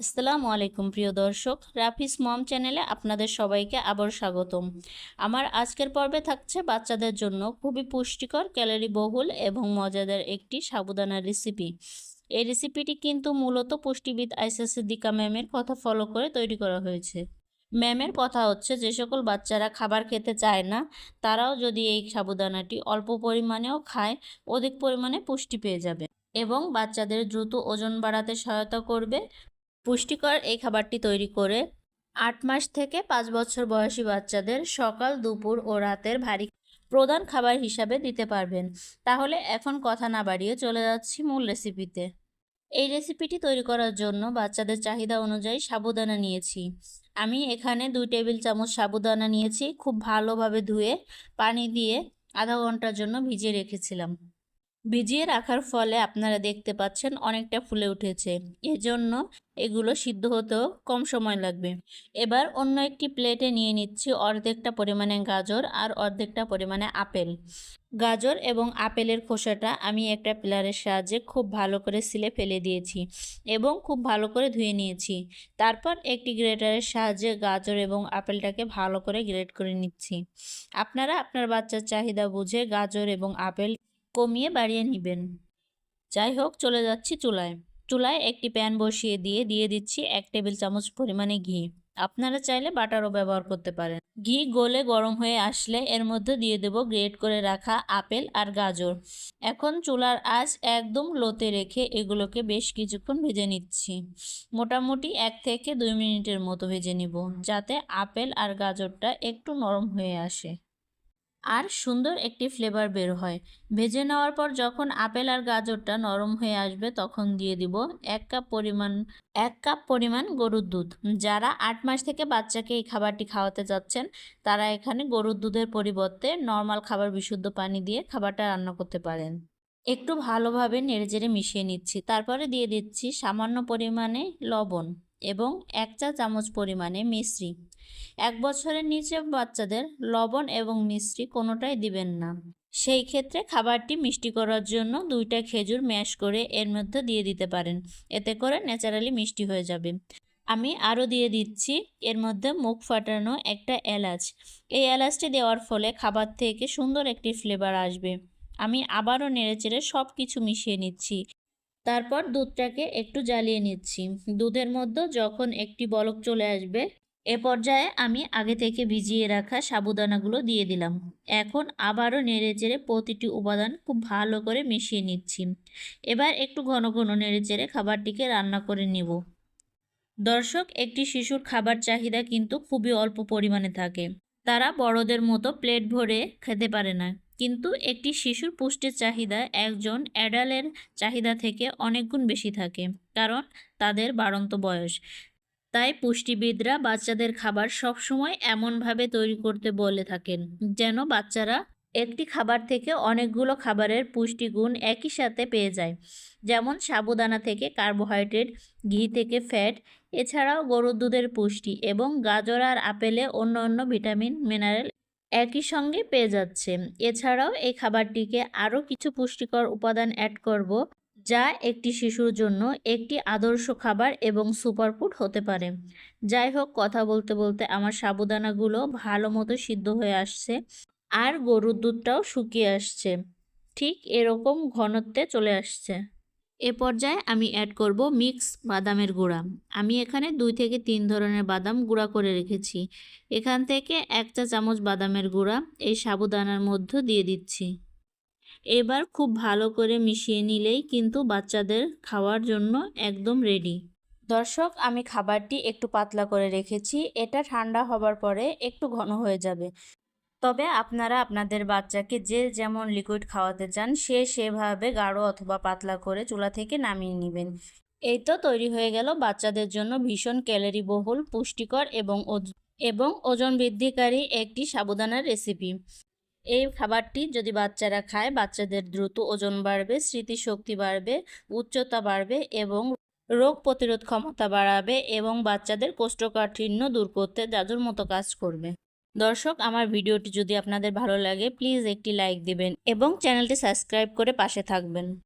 আসসালামু আলাইকুম, প্রিয় দর্শক। রাফিস মম চ্যানেলে আপনাদের সবাইকে আবার স্বাগতম। আমার আজকের পর্বে থাকছে বাচ্চাদের জন্য খুবই পুষ্টিকর ক্যালোরি বহুল এবং মজাদার একটি সাবুদানার রেসিপি এই রেসিপিটি কিন্তু মূলত পুষ্টিবিদ আইসা সিদ্দিকা ম্যামের কথা ফলো করে তৈরি করা হয়েছে। ম্যামের কথা হচ্ছে, যে সকল বাচ্চারা খাবার খেতে চায় না, তারাও যদি এই সাবুদানাটি অল্প পরিমাণেও খায়, অধিক পরিমাণে পুষ্টি পেয়ে যাবে এবং বাচ্চাদের দ্রুত ওজন বাড়াতে সহায়তা করবে। পুষ্টিকর এই খাবারটি তৈরি করে আট মাস থেকে পাঁচ বছর বয়সী বাচ্চাদের সকাল, দুপুর ও রাতের ভারী প্রধান খাবার হিসাবে দিতে পারবেন। তাহলে এখন কথা না বাড়িয়ে চলে যাচ্ছি মূল রেসিপিতে। এই রেসিপিটি তৈরি করার জন্য বাচ্চাদের চাহিদা অনুযায়ী সাবুদানা নিয়েছি। আমি এখানে দুই টেবিল চামচ সাবুদানা নিয়েছি। খুব ভালোভাবে ধুয়ে, পানি দিয়ে আধা ঘণ্টার জন্য ভিজিয়ে রেখেছিলাম। ভিজিয়ে রাখার ফলে আপনারা দেখতে পাচ্ছেন অনেকটা ফুলে উঠেছে। এজন্য এগুলো সিদ্ধ হতেও কম সময় লাগবে। এবার অন্য একটি প্লেটে নিয়ে নিচ্ছি অর্ধেকটা পরিমাণে গাজর আর অর্ধেকটা পরিমাণে আপেল। গাজর এবং আপেলের খোসাটা আমি একটা পিলারের সাহায্যে খুব ভালো করে সিলে ফেলে দিয়েছি এবং খুব ভালো করে ধুয়ে নিয়েছি। তারপর একটি গ্রেটারের সাহায্যে গাজর এবং আপেলটাকে ভালো করে গ্রেট করে নিচ্ছি। আপনারা আপনার বাচ্চার চাহিদা বুঝে গাজর এবং আপেল কমিয়ে বাড়িয়ে নেবেন। যাই হোক, চলে যাচ্ছি চুলায়। চুলায় একটি প্যান বসিয়ে দিয়ে দিয়ে দিচ্ছি এক টেবিল চামচ পরিমাণে ঘি। আপনারা চাইলে বাটারও ব্যবহার করতে পারেন। ঘি গলে গরম হয়ে আসলে এর মধ্যে দিয়ে দেব গ্রেট করে রাখা আপেল আর গাজর। এখন চুলার আঁচ একদম লোতে রেখে এগুলোকে বেশ কিছুক্ষণ ভেজে নিচ্ছি। মোটামুটি এক থেকে দুই মিনিটের মতো ভেজে নিব, যাতে আপেল আর গাজরটা একটু নরম হয়ে আসে। আর সুন্দর একটি ফ্লেভার বের হয়। ভেজে নেওয়ার পর যখন আপেল আর গাজরটা নরম হয়ে আসবে তখন দিয়ে দিব এক কাপ পরিমাণ, এক কাপ পরিমাণ গরুর দুধ। যারা আট মাস থেকে বাচ্চাকে এই খাবারটি খাওয়াতে যাচ্ছেন, তারা এখানে গরুর দুধের পরিবর্তে নর্মাল খাবার বিশুদ্ধ পানি দিয়ে খাবারটা রান্না করতে পারেন। একটু ভালোভাবে নেড়ে নেড়েচেড়ে মিশিয়ে নিচ্ছি। তারপরে দিয়ে দিচ্ছি সামান্য পরিমাণে লবণ। এবং এক চা চামচ পরিমাণে মিশ্রি এক বছরের নিচে বাচ্চাদের লবণ এবং মিশ্রি কোনোটাই দিবেন না। সেই ক্ষেত্রে খাবারটি মিষ্টি করার জন্য দুইটা খেজুর ম্যাশ করে এর মধ্যে দিয়ে দিতে পারেন। এতে করে ন্যাচারালি মিষ্টি হয়ে যাবে। আমি আরও দিয়ে দিচ্ছি, এর মধ্যে মুখ ফাটানো একটা এলাচ। এই এলাচটি দেওয়ার ফলে খাবার থেকে সুন্দর একটি ফ্লেভার আসবে। আমি আবারও নেড়েচেড়ে সব কিছু মিশিয়ে নিচ্ছি। তারপর দুধটাকে একটু জ্বালিয়ে নিচ্ছি। দুধের মধ্যে যখন একটি বলক চলে আসবে, এ পর্যায়ে আমি আগে থেকে ভিজিয়ে রাখা সাবুদানাগুলো দিয়ে দিলাম। এখন আবারও নেড়েচেড়ে প্রতিটি উপাদান খুব ভালো করে মিশিয়ে নিচ্ছি। এবার একটু ঘন ঘন নেড়েচেড়ে খাবারটিকে রান্না করে নিব। দর্শক, একটি শিশুর খাবার চাহিদা কিন্তু খুবই অল্প পরিমাণে থাকে। তারা বড়দের মতো প্লেট ভরে খেতে পারে না। কিন্তু একটি শিশুর পুষ্টির চাহিদা একজন অ্যাডালের চাহিদা থেকে অনেক গুণ বেশি থাকে, কারণ তাদের বাড়ন্ত বয়স। তাই পুষ্টিবিদরা বাচ্চাদের খাবার সবসময় এমনভাবে তৈরি করতে বলে থাকেন, যেন বাচ্চারা একটি খাবার থেকে অনেকগুলো খাবারের পুষ্টিগুণ একই সাথে পেয়ে যায়। যেমন সাবুদানা থেকে কার্বোহাইড্রেট, ঘি থেকে ফ্যাট, এছাড়াও গরুর দুধের পুষ্টি এবং গাজর আর আপেলে অন্য অন্য ভিটামিন, মিনারেল একই সঙ্গে পেয়ে যাচ্ছে। এছাড়াও এই খাবারটিকে আরও কিছু পুষ্টিকর উপাদান অ্যাড করব, যা একটি শিশুর জন্য একটি আদর্শ খাবার এবং সুপারফুড হতে পারে। যাই হোক, কথা বলতে বলতে আমার সাবুদানাগুলো ভালো মতো সিদ্ধ হয়ে আসছে আর গরুর দুধটাও শুকিয়ে আসছে। ঠিক এরকম ঘনত্বে চলে আসছে। এ পর্যায়ে আমি অ্যাড করব মিক্স বাদামের গুঁড়া। আমি এখানে দুই থেকে তিন ধরনের বাদাম গুঁড়া করে রেখেছি। এখান থেকে এক চা চামচ বাদামের গুঁড়া এই সাবুদানার মধ্যে দিয়ে দিচ্ছি। এবার খুব ভালো করে মিশিয়ে নিলেই কিন্তু বাচ্চাদের খাওয়ার জন্য একদম রেডি দর্শক, আমি খাবারটি একটু পাতলা করে রেখেছি। এটা ঠান্ডা হবার পরে একটু ঘন হয়ে যাবে। তবে আপনারা আপনাদের বাচ্চাকে যে যেমন লিকুইড খাওয়াতে চান, সে সেভাবে গাঢ় অথবা পাতলা করে চুলা থেকে নামিয়ে নেবেন। এই তো তৈরি হয়ে গেল বাচ্চাদের জন্য ভীষণ ক্যালোরি বহুল পুষ্টিকর এবং এবং ওজন বৃদ্ধিকারী একটি সাবুদানার রেসিপি এই খাবারটি যদি বাচ্চারা খায়, বাচ্চাদের দ্রুত ওজন বাড়বে, স্মৃতিশক্তি বাড়বে, উচ্চতা বাড়বে এবং রোগ প্রতিরোধ ক্ষমতা বাড়াবে এবং বাচ্চাদের কোষ্ঠকাঠিন্য দূর করতে জাদুর মতো কাজ করবে। দর্শক, আমার ভিডিওটি যদি আপনাদের ভালো লাগে, প্লিজ একটি লাইক দিবেন এবং চ্যানেলটি সাবস্ক্রাইব করে পাশে থাকবেন।